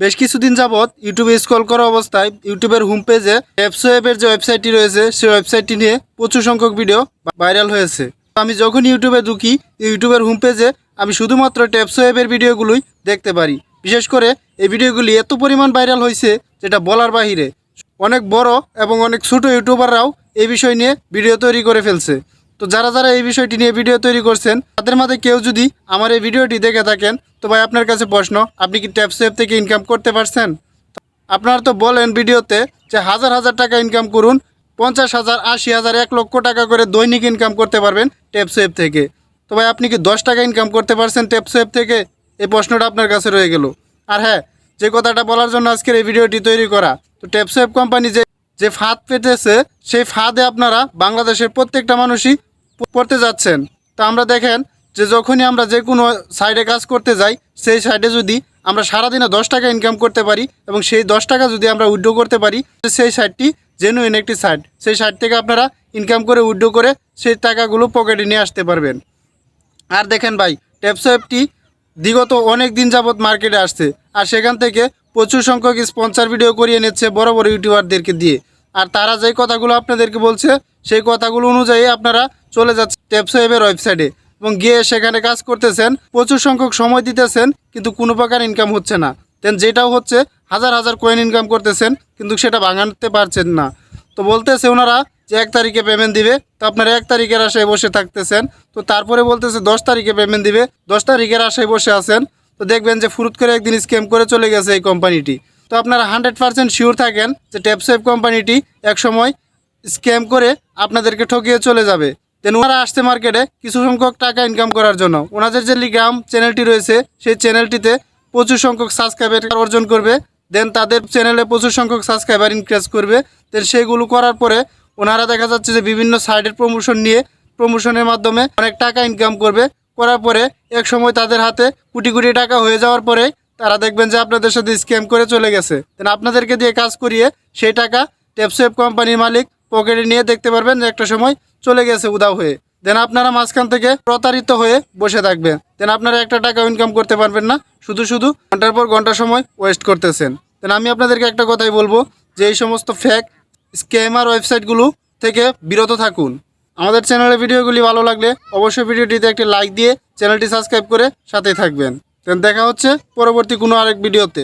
বেশ কিছুদিন যাবৎ ইউটিউবে স্ক্রল করা অবস্থায় ইউটিউবের হোম পেজে অ্যাপস ওয়েবের যে ওয়েবসাইটটি রয়েছে সেই ওয়েবসাইটটি নিয়ে প্রচুর সংখ্যক ভিডিও ভাইরাল হয়েছে। আমি যখন ইউটিউবে ঢুকি, ইউটিউবের হোম পেজে আমি শুধুমাত্র ট্যাপস ওয়েবের ভিডিওগুলোই দেখতে পারি। বিশেষ করে এই ভিডিওগুলি এত পরিমাণ ভাইরাল হয়েছে যেটা বলার বাহিরে। অনেক বড় এবং অনেক ছোট ইউটিউবাররাও এই বিষয় নিয়ে ভিডিও তৈরি করে ফেলছে। তো যারা যারা এই বিষয়টি নিয়ে ভিডিও তৈরি করছেন, তাদের মধ্যে কেউ যদি আমার এই ভিডিওটি দেখে থাকেন, তো ভাই আপনার কাছে প্রশ্ন, আপনি কি ট্যাপস ওয়েব থেকে ইনকাম করতে পারছেন? আপনারা তো বলেন ভিডিওতে যে হাজার হাজার টাকা ইনকাম করুন, পঞ্চাশ হাজার, আশি হাজার, এক লক্ষ টাকা করে দৈনিক ইনকাম করতে পারবেন ট্যাপস ওয়েব থেকে। তো ভাই আপনি কি দশ টাকা ইনকাম করতে পারছেন ট্যাপস ওয়েব থেকে? এই প্রশ্নটা আপনার কাছে রয়ে গেল। আর হ্যাঁ যে কথাটা বলার জন্য আজকের এই ভিডিওটি তৈরি করা, তো ট্যাপস কোম্পানি যে যে ফাঁদ পেতেছে, সেই ফাঁদে আপনারা বাংলাদেশের প্রত্যেকটা মানুষই পড়তে যাচ্ছেন। তা আমরা দেখেন যে যখনই আমরা যে কোনো সাইডে কাজ করতে যাই, সেই সাইডে যদি আমরা সারাদিনে দশ টাকা ইনকাম করতে পারি এবং সেই দশ টাকা যদি আমরা উইড্রো করতে পারি, সেই সাইডটি জেনুইন একটি সাইড সেই সাইড থেকে আপনারা ইনকাম করে উইড্রো করে সেই টাকাগুলো পকেটে নিয়ে আসতে পারবেন। আর দেখেন ভাই ট্যাপস অ্যাপটি বিগত অনেক দিন যাবৎ মার্কেটে আসছে। আর সেখান থেকে প্রচুর সংখ্যক স্পন্সর ভিডিও করিয়ে নিচ্ছে বড় বড় ইউটিউবারদেরকে দিয়ে। আর তারা যেই কথাগুলো আপনাদেরকে বলছে সেই কথাগুলো অনুযায়ী আপনারা চলে যাচ্ছে ট্যাপস অ্যাপের ওয়েবসাইটে এবং গিয়ে সেখানে কাজ করতেছেন, প্রচুর সংখ্যক সময় দিতেছেন, কিন্তু কোনো প্রকার ইনকাম হচ্ছে না। দেন যেটাও হচ্ছে, হাজার হাজার কয়েন ইনকাম করতেছেন, কিন্তু সেটা ভাঙাতে পারছেন না। তো বলতেছে ওনারা যে এক তারিখে পেমেন্ট দিবে, তো আপনারা এক তারিখের আশায় বসে থাকতেছেন। তো তারপরে বলতেছে দশ তারিখে পেমেন্ট দিবে, দশ তারিখের আশায় বসে আছেন। তো দেখবেন যে ফুরুত করে একদিন স্ক্যাম করে চলে গেছে এই কোম্পানিটি তো আপনারা হান্ড্রেড পার্সেন্ট শিওর থাকেন যে ট্যাপসেভ কোম্পানিটি একসময় স্ক্যাম করে আপনাদেরকে ঠকিয়ে চলে যাবে। দেন ওনারা আসছে মার্কেটে কিছু সংখ্যক টাকা ইনকাম করার জন্য। ওনাদের যে লিগ্রাম চ্যানেলটি রয়েছে, সেই চ্যানেলটিতে প্রচুর সংখ্যক সাবস্ক্রাইবার অর্জন করবে। দেন তাদের চ্যানেলে প্রচুর সংখ্যক সাবস্ক্রাইবার ইনক্রিজ করবে। দেন সেগুলো করার পরে ওনারা দেখা যাচ্ছে যে বিভিন্ন সাইডের প্রমোশন নিয়ে প্রমোশনের মাধ্যমে অনেক টাকা ইনকাম করবে। করার পরে এক সময় তাদের হাতে কোটি কোটি টাকা হয়ে যাওয়ার পরে তারা দেখবেন যে আপনাদের সাথে স্ক্যাম করে চলে গেছে। দেন আপনাদেরকে দিয়ে কাজ করিয়ে সেই টাকা ট্যাপসেপ কোম্পানির মালিক পকেটে নিয়ে দেখতে পারবেন যে একটা সময় চলে গেছে উদাও হয়ে। দেন আপনারা মাঝখান থেকে প্রতারিত হয়ে বসে থাকবেন। দেন আপনারা একটা টাকা ইনকাম করতে পারবেন না। শুধু শুধু ঘণ্টার পর ঘণ্টা সময় ওয়েস্ট করতেছেন। দেন আমি আপনাদেরকে একটা কথাই বলব যে এই সমস্ত ফ্যাক স্ক্যামার ওয়েবসাইটগুলো থেকে বিরত থাকুন। আমাদের চ্যানেলের ভিডিওগুলি ভালো লাগলে অবশ্যই ভিডিওটিতে একটি লাইক দিয়ে চ্যানেলটি সাবস্ক্রাইব করে সাথে থাকবেন। দেন দেখা হচ্ছে পরবর্তী কোনো আরেক ভিডিওতে।